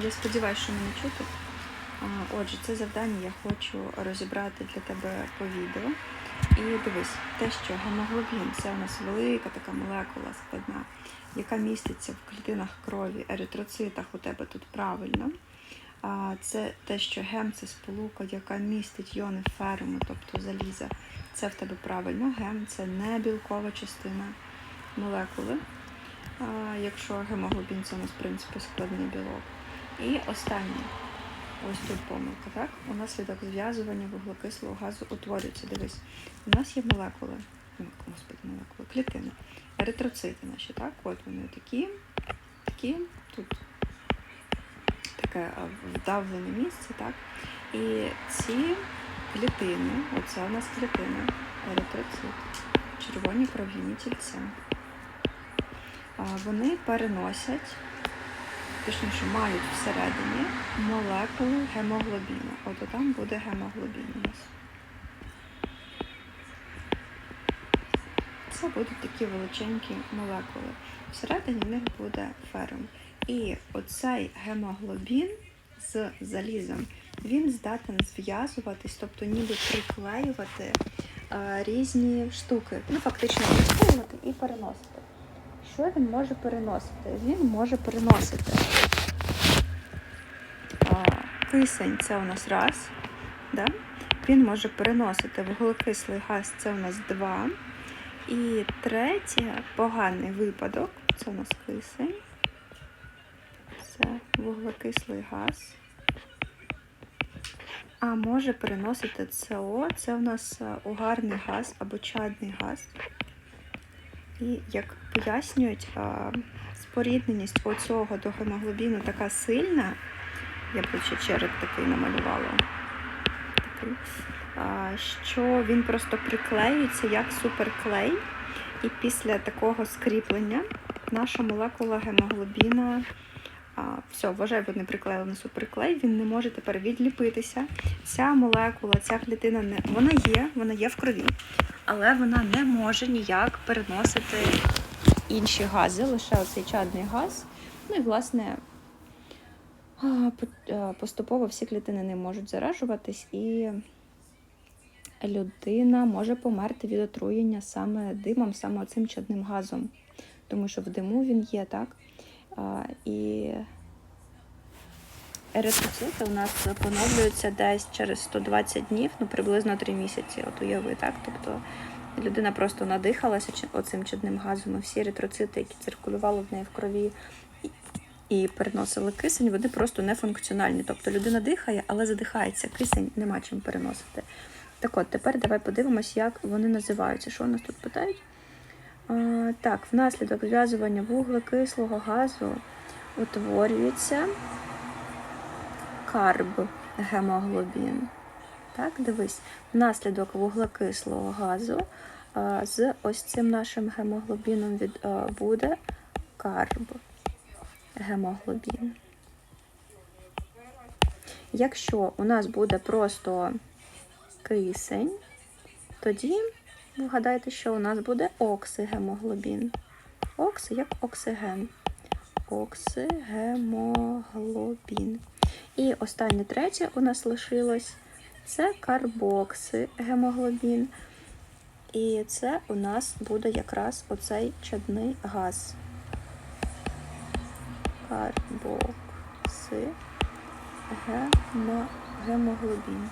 Я сподіваюся, що мене чути. Отже, це завдання я хочу розібрати для тебе по відео. І дивись, те, що гемоглобін це у нас велика така молекула складна, яка міститься в клітинах крові, еритроцитах у тебе тут правильно. Це те, що гем це сполука, яка містить йони феруму, тобто заліза. Це в тебе правильно. Гем це не білкова частина молекули. Якщо гемоглобін це у нас в принципі складний білок. І останнє. Ось тут помилка, так? Унаслідок зв'язування вуглекислого газу утворюється. Дивись, у нас є молекули, господи, молекули, клітини, еритроцити наші, так? От вони такі, такі, тут таке вдавлене місце, так? І ці клітини, оце у нас клітина, еритроцит, червоні кров'яні тільця. Вони переносять точніше мають всередині молекулу гемоглобіну. От там буде гемоглобін у нас. Це будуть такі величенькі молекули. Всередині в них буде ферум. І оцей гемоглобін з залізом, він здатен зв'язуватись, тобто ніби приклеювати е, різні штуки. Ну, фактично приклеювати і переносити. Що він може переносити? Він може переносити а, кисень, це у нас раз. Да? Він може переносити вуглекислий газ, це у нас два. І третє, поганий випадок, це у нас кисень. Це вуглекислий газ. А може переносити СО, це у нас е, угарний газ або чадний газ. І як пояснюють, спорідненість оцього до гемоглобіну така сильна, я б ще череп такий намалювала, такий, а, що він просто приклеюється як суперклей, і після такого скріплення наша молекула гемоглобіна. А, все, вважай, вони приклеїли на суперклей, він не може тепер відліпитися. Ця молекула, ця клітина не вона є, вона є в крові, але вона не може ніяк переносити інші гази, лише оцей чадний газ. Ну і власне поступово всі клітини не можуть заражуватись, і людина може померти від отруєння саме димом, саме цим чадним газом, тому що в диму він є, так? І еритроцити у нас поновлюються десь через 120 днів, ну приблизно 3 місяці. От уяви, так? Тобто людина просто надихалася оцим чадним газом, і всі еритроцити, які циркулювали в неї в крові і- переносили кисень, вони просто нефункціональні. Тобто людина дихає, але задихається. Кисень нема чим переносити. Так от, тепер давай подивимось, як вони називаються. Що у нас тут питають? А, так, внаслідок зв'язування вуглекислого газу утворюється карб гемоглобін. Так, дивись, внаслідок вуглекислого газу а, з ось цим нашим гемоглобіном від, а, буде карб гемоглобін. Якщо у нас буде просто кисень, тоді вгадайте, що у нас буде оксигемоглобін. Окси як оксиген. Оксигемоглобін. І останнє третє у нас лишилось це карбоксигемоглобін. І це у нас буде якраз оцей чадний газ. Карбоксигемоглобін.